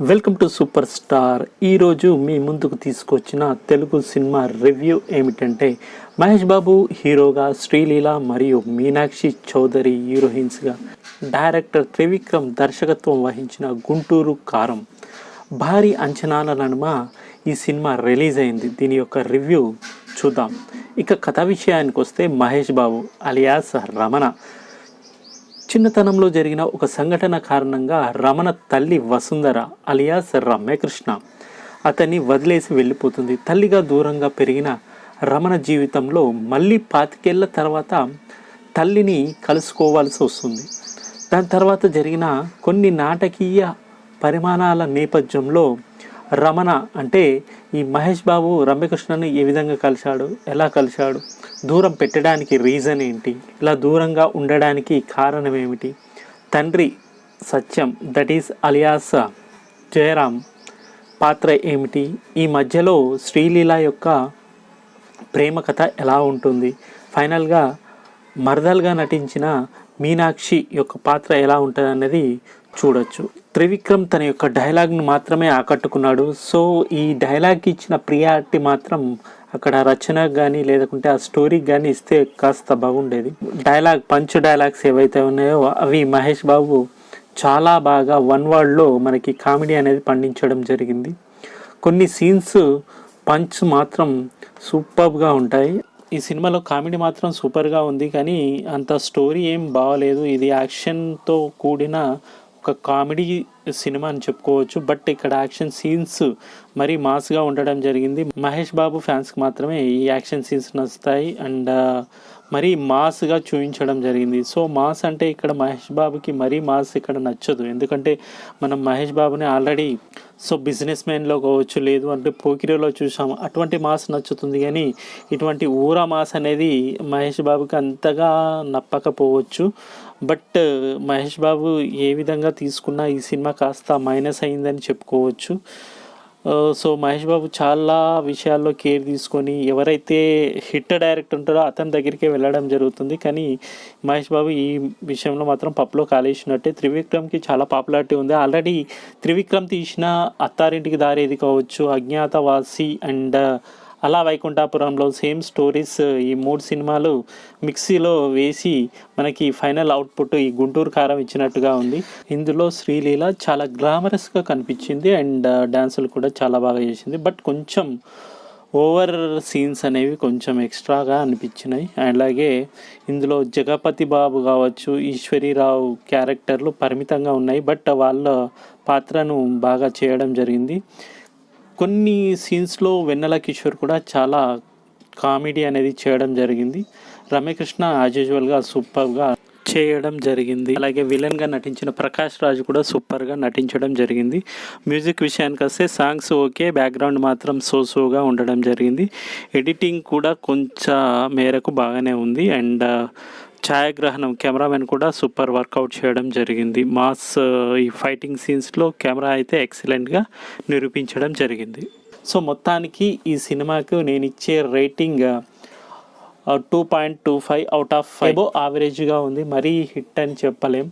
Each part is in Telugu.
Welcome to super star. ఈరోజు మీ ముందుకు తీసుకొచ్చిన తెలుగు సినిమా రివ్యూ ఏమిటంటే మహేష్ బాబు హీరోగా శ్రీలీల మరియు మీనాక్షి చౌదరి హీరోయిన్స్గా డైరెక్టర్ త్రివిక్రమ్ దర్శకత్వం వహించిన గుంటూరు కారం. భారీ అంచనాల నడుమ ఈ సినిమా రిలీజ్ అయింది. దీని యొక్క రివ్యూ చూద్దాం. ఇక కథ విషయానికి వస్తే మహేష్ బాబు అలియాస్ రమణ. చిన్నతనంలో జరిగిన ఒక సంఘటన కారణంగా రమణ తల్లి వసుంధర అలియాస్ రమ్యకృష్ణ అతన్ని వదిలేసి వెళ్ళిపోతుంది. తల్లిగా దూరంగా పెరిగిన రమణ జీవితంలో మళ్ళీ పాతికేళ్ళ తర్వాత తల్లిని కలుసుకోవాల్సి వస్తుంది. దాని తర్వాత జరిగిన కొన్ని నాటకీయ పరిమాణాల నేపథ్యంలో రమణ అంటే ఈ మహేష్ బాబు రమ్యకృష్ణని ఏ విధంగా కలిశాడు ఎలా కలిశాడు దూరం పెట్టడానికి రీజన్ ఏంటి? ఇలా దూరంగా ఉండడానికి కారణం ఏమిటి? తండ్రి Satyam that is alias Jayaram పాత్ర ఏమిటి? ఈ మధ్యలో శ్రీలీల యొక్క ప్రేమ కథ ఎలా ఉంటుంది? ఫైనల్గా మరదల్గా నటించిన మీనాక్షి యొక్క పాత్ర ఎలా ఉంటుంది అన్నది చూడొచ్చు. త్రివిక్రమ్ తన యొక్క డైలాగ్ను మాత్రమే ఆకట్టుకున్నాడు. సో ఈ డైలాగ్కి ఇచ్చిన ప్రియారిటీ మాత్రం అక్కడ రచనకు కానీ లేకుంటే ఆ స్టోరీకి కానీ ఇస్తే కాస్త బాగుండేది. డైలాగ్ పంచ్ డైలాగ్స్ ఏవైతే ఉన్నాయో అవి మహేష్ బాబు చాలా బాగా వన్ వర్డ్లో మనకి కామెడీ అనేది పండించడం జరిగింది. కొన్ని సీన్స్ పంచ్ మాత్రం సూపర్గా ఉంటాయి. ఈ సినిమాలో కామెడీ మాత్రం సూపర్గా ఉంది. కానీ అంత స్టోరీ ఏం బాగలేదు. ఇది యాక్షన్తో కూడిన ఒక కామెడీ సినిమా అని చెప్పుకోవచ్చు బట్ ఇక్కడ యాక్షన్ సీన్స్ మరీ మాస్గా ఉండడం జరిగింది. మహేష్ బాబు ఫ్యాన్స్కి మాత్రమే ఈ యాక్షన్ సీన్స్ నచ్చుతాయి. అండ్ మరీ మాస్గా చూపించడం జరిగింది. సో మాస్ అంటే ఇక్కడ మహేష్ బాబుకి మరీ మాస్ ఇక్కడ నచ్చదు. ఎందుకంటే మనం మహేష్ బాబుని ఆల్రెడీ సో బిజినెస్ మ్యాన్లో కావచ్చు లేదు అంటే పోకిరిలో చూసాం అటువంటి మాస్ నచ్చుతుంది కానీ ఇటువంటి ఊరా మాస్ అనేది మహేష్ బాబుకి అంతగా నప్పకపోవచ్చు. బట్ మహేష్ బాబు ఏ విధంగా తీసుకున్నా ఈ సినిమా కాస్త మైనస్ అయిందని చెప్పుకోవచ్చు. సో మహేష్ బాబు చాలా విషయాల్లో కేర్ తీసుకొని ఎవరైతే హిట్ డైరెక్టర్ ఉంటారో అతని దగ్గరికే వెళ్ళడం జరుగుతుంది. కానీ మహేష్ బాబు ఈ విషయంలో మాత్రం పప్పులో కాలేసినట్టే. త్రివిక్రమ్కి చాలా పాపులారిటీ ఉంది. ఆల్రెడీ త్రివిక్రమ్ తీసిన అత్తారింటికి దారేది కావచ్చు అజ్ఞాతవాసి అండ్ అలా వైకుంఠాపురంలో సేమ్ స్టోరీస్ ఈ మూడు సినిమాలు మిక్సీలో వేసి మనకి ఫైనల్ అవుట్పుట్ ఈ గుంటూరు కారం ఇచ్చినట్టుగా ఉంది. ఇందులో శ్రీలీల చాలా గ్లామరస్గా కనిపించింది అండ్ డ్యాన్సులు కూడా చాలా బాగా చేసింది. బట్ కొంచెం ఓవర్ సీన్స్ అనేవి కొంచెం ఎక్స్ట్రాగా అనిపించినాయి. అలాగే ఇందులో జగపతి బాబు కావచ్చు ఈశ్వరీరావు క్యారెక్టర్లు పరిమితంగా ఉన్నాయి. బట్ వాళ్ళ పాత్రను బాగా చేయడం జరిగింది. కొన్ని సీన్స్లో వెన్నెల కిషోర్ కూడా చాలా కామెడీ అనేది చేయడం జరిగింది. రమ్యకృష్ణ యాజ్ యూజువల్గా సూపర్గా చేయడం జరిగింది. అలాగే విలన్గా నటించిన ప్రకాష్ రాజ్ కూడా సూపర్గా నటించడం జరిగింది. మ్యూజిక్ విషయానికి వస్తే సాంగ్స్ ఓకే బ్యాక్గ్రౌండ్ మాత్రం సో సోగా ఉండడం జరిగింది. ఎడిటింగ్ కూడా కొంచెం మేరకు బాగానే ఉంది. అండ్ ఛాయాగ్రహణం కెమెరామెన్ కూడా సూపర్ వర్కౌట్ చేయడం జరిగింది. మాస్ ఈ ఫైటింగ్ సీన్స్లో కెమెరా అయితే ఎక్సలెంట్గా నిరూపించడం జరిగింది. సో మొత్తానికి ఈ సినిమాకు నేను ఇచ్చే rating two point two five out of five యావరేజ్గా ఉంది. మరీ హిట్ అని చెప్పలేం.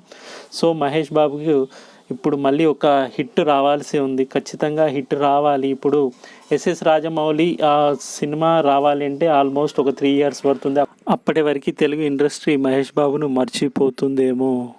సో మహేష్ బాబుకి ఇప్పుడు మళ్ళీ ఒక హిట్ రావాల్సి ఉంది. ఖచ్చితంగా హిట్ రావాలి. ఇప్పుడు ఎస్ఎస్ రాజమౌళి ఆ సినిమా రావాలి అంటే ఆల్మోస్ట్ ఒక త్రీ ఇయర్స్ పడుతుంది. అప్పటి వరకు తెలుగు ఇండస్ట్రీ మహేష్ బాబును మర్చిపోతుందేమో.